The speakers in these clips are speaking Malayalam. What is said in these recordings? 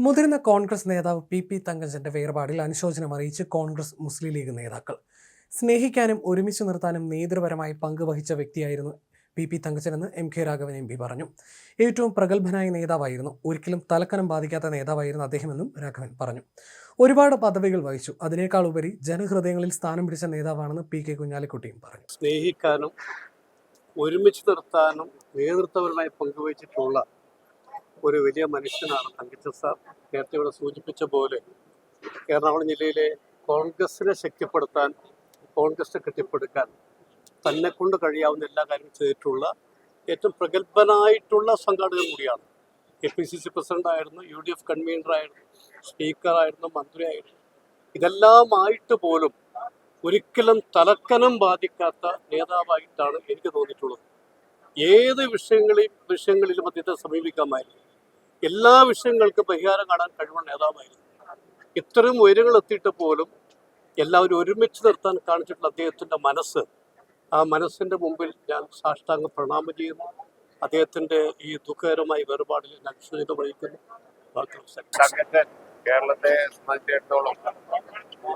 മുതിർന്ന കോൺഗ്രസ് നേതാവ് പി പി തങ്കജന്റെ വേർപാടിൽ അനുശോചനം അറിയിച്ച് കോൺഗ്രസ് മുസ്ലിം ലീഗ് നേതാക്കൾ. സ്നേഹിക്കാനും ഒരുമിച്ച് നിർത്താനും നേതൃപരമായി പങ്കുവഹിച്ച വ്യക്തിയായിരുന്നു P P തങ്കച്ചനെന്ന് M K Raghavan M P പറഞ്ഞു. ഏറ്റവും പ്രഗത്ഭനായ നേതാവായിരുന്നു. ഒരിക്കലും തലക്കനം ബാധിക്കാത്ത നേതാവായിരുന്നു അദ്ദേഹമെന്നും രാഘവൻ പറഞ്ഞു. ഒരുപാട് പദവികൾ വഹിച്ചു. അതിനേക്കാൾ ഉപരി ജനഹൃദയങ്ങളിൽ സ്ഥാനം പിടിച്ച നേതാവാണെന്ന് പി കെ കുഞ്ഞാലിക്കുട്ടിയും പറഞ്ഞു. സ്നേഹിക്കാനും ഒരുമിച്ച് നിർത്താനും നേതൃത്വപരമായി പങ്കുവച്ചിട്ടുള്ള ഒരു വലിയ മനുഷ്യനാണ് തങ്കച്ച സാർ. നേരത്തെ ഇവിടെ സൂചിപ്പിച്ച പോലെ എറണാകുളം ജില്ലയിലെ കോൺഗ്രസിനെ ശക്തിപ്പെടുത്താൻ കോൺഗ്രസിനെ കെട്ടിപ്പടുക്കാൻ തന്നെ കൊണ്ട് കഴിയാവുന്ന എല്ലാ കാര്യവും ചെയ്തിട്ടുള്ള ഏറ്റവും പ്രഗത്ഭനായിട്ടുള്ള സംഘാടകൻ കൂടിയാണ്. എ പി സി സി പ്രസിഡന്റായിരുന്നു യു ഡി എഫ് കൺവീനറായിരുന്നു സ്പീക്കറായിരുന്നു മന്ത്രിയായിരുന്നു. ഇതെല്ലാമായിട്ട് പോലും ഒരിക്കലും തലക്കനം ബാധിക്കാത്ത നേതാവായിട്ടാണ് എനിക്ക് തോന്നിയിട്ടുള്ളത്. ഏത് വിഷയങ്ങളെയും വിഷയങ്ങളിലും അദ്ദേഹത്തെ സമീപിക്കാമായിരുന്നു. എല്ലാ വിഷയങ്ങൾക്കും പരിഹാരം കാണാൻ കഴിവുള്ള നേതാവായിരുന്നു. ഇത്രയും ഉയരങ്ങൾ എത്തിയിട്ട് പോലും എല്ലാവരും ഒരുമിച്ച് നിർത്താൻ കാണിച്ചിട്ടുള്ള അദ്ദേഹത്തിന്റെ മനസ്സ് ആ മനസ്സിന്റെ മുമ്പിൽ ഞാൻ സാഷ്ടാംഗ പ്രണാമം ചെയ്യുന്നു. അദ്ദേഹത്തിന്റെ ഈ ദുഃഖകരമായ വേർപാടിൽ ഞാൻ അനുശോചനം വഹിക്കുന്നു കേരളത്തെ സംബന്ധിച്ചിടത്തോളം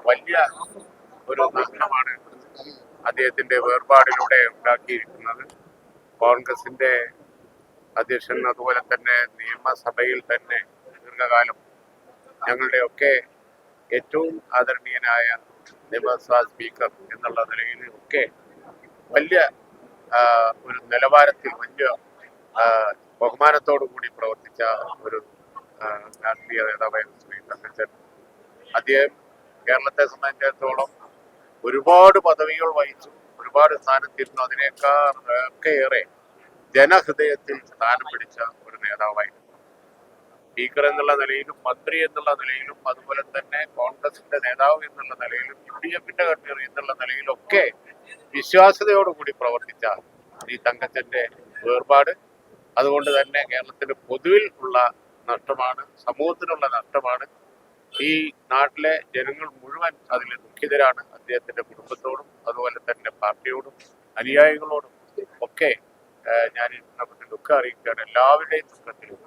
വലിയ ഒരു നഷ്ടമാണ് അദ്ദേഹത്തിന്റെ വേർപാടിലൂടെ ഉണ്ടാക്കിയിരിക്കുന്നത്. കോൺഗ്രസിന്റെ അധ്യക്ഷൻ അതുപോലെ തന്നെ നിയമസഭയിൽ തന്നെ ദീർഘകാലം ഞങ്ങളുടെ ഒക്കെ ഏറ്റവും ആദരണീയനായ നിയമസഭാ സ്പീക്കർ എന്നുള്ള നിലയിൽ ഒക്കെ വലിയ ഒരു നിലവാരത്തിൽ വലിയ ബഹുമാനത്തോടു കൂടി പ്രവർത്തിച്ച ഒരു രാഷ്ട്രീയ നേതാവായിരുന്നു ശ്രീ തങ്കച്ചൻ അദ്ദേഹം കേരളത്തെ സംബന്ധിച്ചിടത്തോളം ഒരുപാട് പദവികൾ വഹിച്ചു ഒരുപാട് സ്ഥാനത്തിരുന്നു. അതിനേക്കാൾ ഒക്കെ ഏറെ ജനഹൃദയത്തിൽ സ്ഥാനം പിടിച്ച ഒരു നേതാവായിരുന്നു സ്പീക്കർ എന്നുള്ള നിലയിലും മന്ത്രി എന്നുള്ള നിലയിലും അതുപോലെ തന്നെ കോൺഗ്രസിന്റെ നേതാവ് എന്നുള്ള നിലയിലും യു ഡി എഫിന്റെ കൺവീനർ എന്നുള്ള നിലയിലൊക്കെ വിശ്വാസ്യതയോടുകൂടി പ്രവർത്തിച്ച ഈ തങ്കച്ചന്റെ വേർപാട്. അതുകൊണ്ട് തന്നെ കേരളത്തിന് പൊതുവിൽ ഉള്ള നഷ്ടമാണ് സമൂഹത്തിനുള്ള നഷ്ടമാണ്. ഈ നാട്ടിലെ ജനങ്ങൾ മുഴുവൻ അതിൽ ദുഃഖിതരാണ്. അദ്ദേഹത്തിന്റെ കുടുംബത്തോടും അതുപോലെ തന്നെ പാർട്ടിയോടും അനുയായികളോടും ഒക്കെ ഞാൻ സന്ദർഭത്തിൽ ദുഃഖം അറിയിക്കുകയാണ് എല്ലാവരുടെയും ദുഃഖത്തിലും.